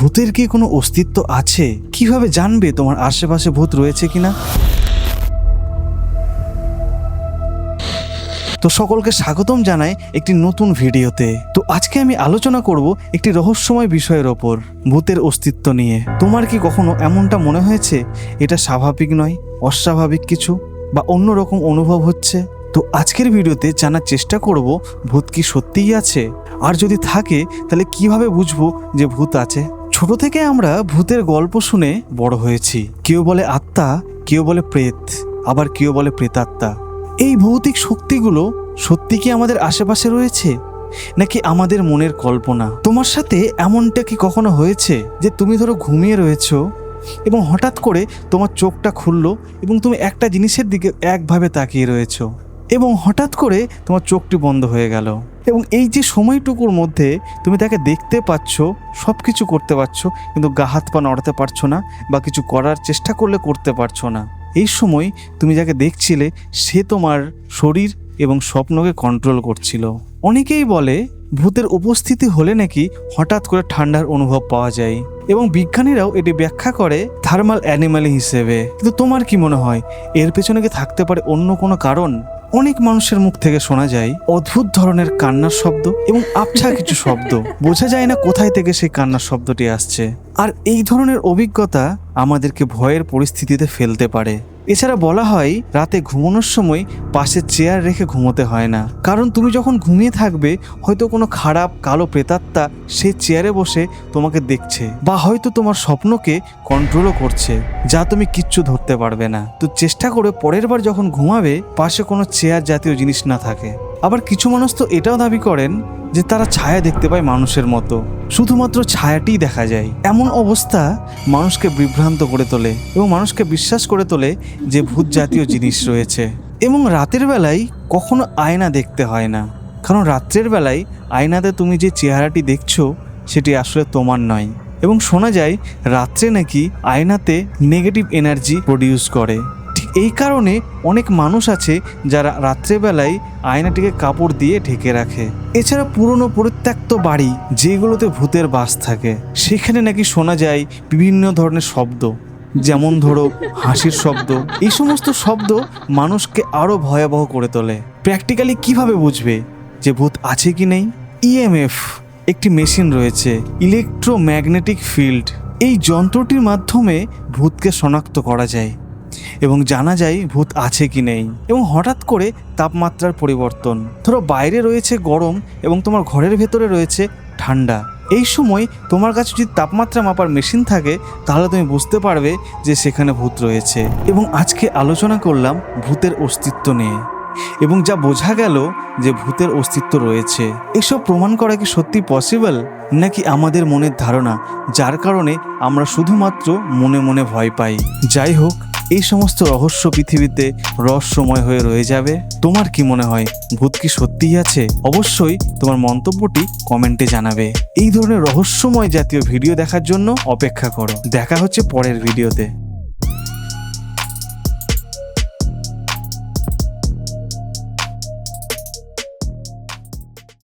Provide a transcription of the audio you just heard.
ভূতের কি কোনো অস্তিত্ব আছে? কীভাবে জানবে তোমার আশেপাশে ভূত রয়েছে কিনা? তো সকলকে স্বাগতম জানাই একটি নতুন ভিডিওতে। তো আজকে আমি আলোচনা করব একটি রহস্যময় বিষয়ের ওপর, ভূতের অস্তিত্ব নিয়ে। তোমার কি কখনো এমনটা মনে হয়েছে? এটা স্বাভাবিক নয়, অস্বাভাবিক কিছু, বা অন্যরকম অনুভব হচ্ছে? তো আজকের ভিডিওতে জানার চেষ্টা করব, ভূত কি সত্যিই আছে? আর যদি থাকে, তাহলে কীভাবে বুঝব যে ভূত আছে? ছোট থেকে আমরা ভূতের গল্প শুনে বড় হয়েছি। কেউ বলে আত্মা, কেউ বলে প্রেত, আবার কেউ বলে প্রেতাত্মা। এই ভৌতিক শক্তিগুলো সত্যি কি আমাদের আশেপাশে রয়েছে? নাকি আমাদের মনের কল্পনা? তোমার সাথে এমনটা কি কখনো হয়েছে যে তুমি ধরো ঘুমিয়ে রয়েছো এবং হঠাৎ করে তোমার চোখটা খুললো এবং তুমি একটা জিনিসের দিকে একভাবে তাকিয়ে রয়েছো? এবং হঠাৎ করে তোমার চোখটি বন্ধ হয়ে গেল। এবং এই যে সময়টুকুর মধ্যে তুমি তাকে দেখতে পাচ্ছ সব কিছু করতে পারছ, কিন্তু গা হাত পা নড়াতে পারছ না বা কিছু করার চেষ্টা করলে করতে পারছ না। এই সময় তুমি যাকে দেখছিলে, সে তোমার শরীর এবং স্বপ্নকে কন্ট্রোল করছিল। অনেকেই বলে, ভূতের উপস্থিতি হলে নাকি হঠাৎ করে ঠান্ডার অনুভব পাওয়া যায়? এবং বিজ্ঞানীরাও এটি ব্যাখ্যা করে থার্মাল অ্যানিমাল হিসেবে। কিন্তু তোমার কি মনে হয়, এর পেছনে কি থাকতে পারে অন্য কোনো কারণ? অনেক মানুষের মুখ থেকে শোনা যায় অদ্ভুত ধরনের কান্নার শব্দ এবং আবছা কিছু শব্দ। বোঝা যায় না কোথায় থেকে সেই কান্নার শব্দটি আসছে। আর এই ধরনের অভিজ্ঞতা আমাদেরকে ভয়ের পরিস্থিতিতে ফেলতে পারে। এছাড়া বলা হয়, রাতে ঘুমানোর সময় পাশে চেয়ার রেখে ঘুমোতে হয় না। কারণ তুমি যখন ঘুমিয়ে থাকবে, হয়তো কোনো খারাপ কালো প্রেতাত্মা সেই চেয়ারে বসে তোমাকে দেখছে বা হয়তো তোমার স্বপ্নকে কন্ট্রোলও করছে, যা তুমি কিচ্ছু ধরতে পারবে না। তো চেষ্টা করে পরের বার যখন ঘুমাবে, পাশে কোনো চেয়ার জাতীয় জিনিস না থাকে। আবার কিছু মানুষ তো এটাও দাবি করেন যে তারা ছায়া দেখতে পায় মানুষের মতো। শুধুমাত্র ছায়াটিই দেখা যায়। এমন অবস্থা মানুষকে বিভ্রান্ত করে তোলে এবং মানুষকে বিশ্বাস করে তোলে যে ভূত জাতীয় জিনিস রয়েছে। এবং রাতের বেলায় কখনো আয়না দেখতে হয় না। কারণ রাত্রের বেলায় আয়নাতে তুমি যে চেহারাটি দেখছ, সেটি আসলে তোমার নয়। এবং শোনা যায় রাত্রে নাকি আয়নাতে নেগেটিভ এনার্জি প্রডিউস করে। এই কারণে অনেক মানুষ আছে যারা রাত্রেবেলায় আয়নাটিকে কাপড় দিয়ে ঢেকে রাখে। এছাড়া পুরনো পরিত্যক্ত বাড়ি যেগুলোতে ভূতের বাস থাকে, সেখানে নাকি শোনা যায় বিভিন্ন ধরনের শব্দ। যেমন ধরো হাসির শব্দ। এই সমস্ত শব্দ মানুষকে আরও ভয়াবহ করে তোলে। প্র্যাকটিক্যালি কীভাবে বুঝবে যে ভূত আছে কি নেই? ইএমএফ একটি মেশিন রয়েছে ইলেকট্রোম্যাগনেটিক ফিল্ড এই যন্ত্রটির মাধ্যমে ভূতকে শনাক্ত করা যায়। এবং জানা যায় ভূত আছে কি নেই। এবং হঠাৎ করে তাপমাত্রার পরিবর্তন। ধরো বাইরে রয়েছে গরম এবং তোমার ঘরের ভেতরে রয়েছে ঠান্ডা। এই সময় তোমার কাছে যদি তাপমাত্রা মাপার মেশিন থাকে, তাহলে তুমি বুঝতে পারবে যে সেখানে ভূত রয়েছে। এবং আজকে আলোচনা করলাম ভূতের অস্তিত্ব নিয়ে। এবং যা বোঝা গেল যে ভূতের অস্তিত্ব রয়েছে। এসব প্রমাণ করা কি সত্যি পসিবল নাকি আমাদের মনের ধারণা, যার কারণে আমরা শুধুমাত্র মনে মনে ভয় পাই? যাই হোক এই সমস্ত রহস্য পৃথিবীতে রহস্যময় হয়ে রয়ে যাবে? তোমার কি মনে হয়, ভূত কি সত্যিই আছে? অবশ্যই তোমার মন্তব্যটি কমেন্টে জানাবে। এই ধরনের রহস্যময় জাতীয় ভিডিও দেখার জন্য অপেক্ষা করো। দেখা হচ্ছে পরের ভিডিওতে।